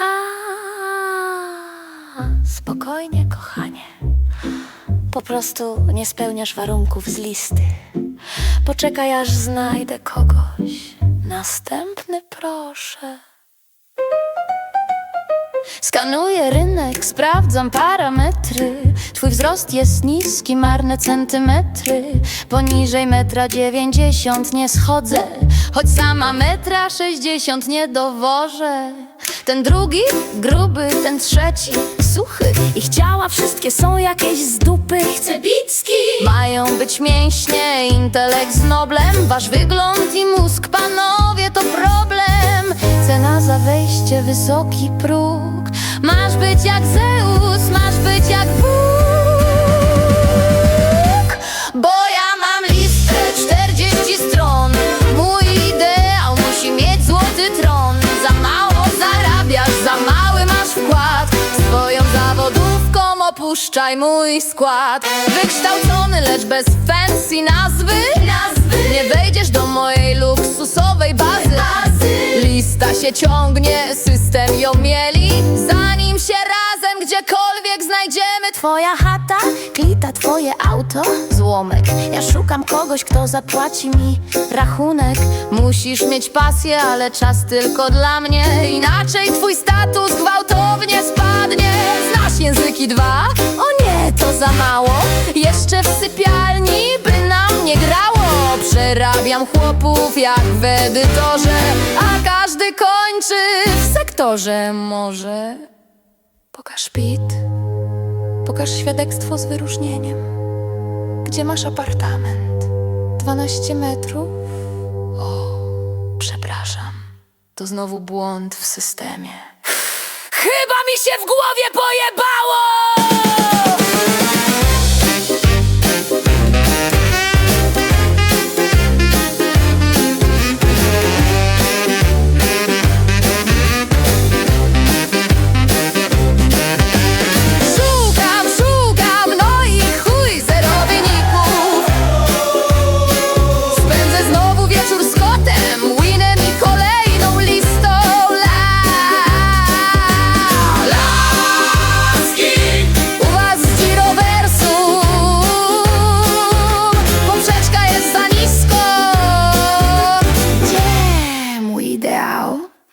A, spokojnie, kochanie. Po prostu nie spełniasz warunków z listy. Poczekaj, aż znajdę kogoś. Następny, proszę. Skanuję rynek, sprawdzam parametry Twój wzrost jest niski, marne centymetry Poniżej metra dziewięćdziesiąt nie schodzę Choć sama metra sześćdziesiąt nie dowożę Ten drugi gruby, ten trzeci suchy. Ich ciała wszystkie są jakieś z dupy. Chcę bicki. Mają być mięśnie, intelekt z noblem. Wasz wygląd i mózg, panowie, to problem. Cena za wejście, wysoki próg. Masz być jak Zeus, zawodówką opuszczaj mój skład. Wykształcony, lecz bez fancy nazwy. Nie wejdziesz do mojej luksusowej bazy. Lista się ciągnie, system ją mieli. Zanim się razem gdziekolwiek znajdziemy Twoja chata, klita, twoje auto, złomek. Ja szukam kogoś, kto zapłaci mi rachunek. Musisz mieć pasję, ale czas tylko dla mnie. Inaczej twój status gwałtownie spadnie. Znasz języki dwa? Za mało Jeszcze w sypialni by nam nie grało Przerabiam chłopów jak w edytorze A każdy kończy w sektorze może Pokaż PIT Pokaż świadectwo z wyróżnieniem Gdzie masz apartament? 12 metrów? O, przepraszam To znowu błąd w systemie Chyba mi się w głowie pojebało!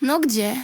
No gdzie?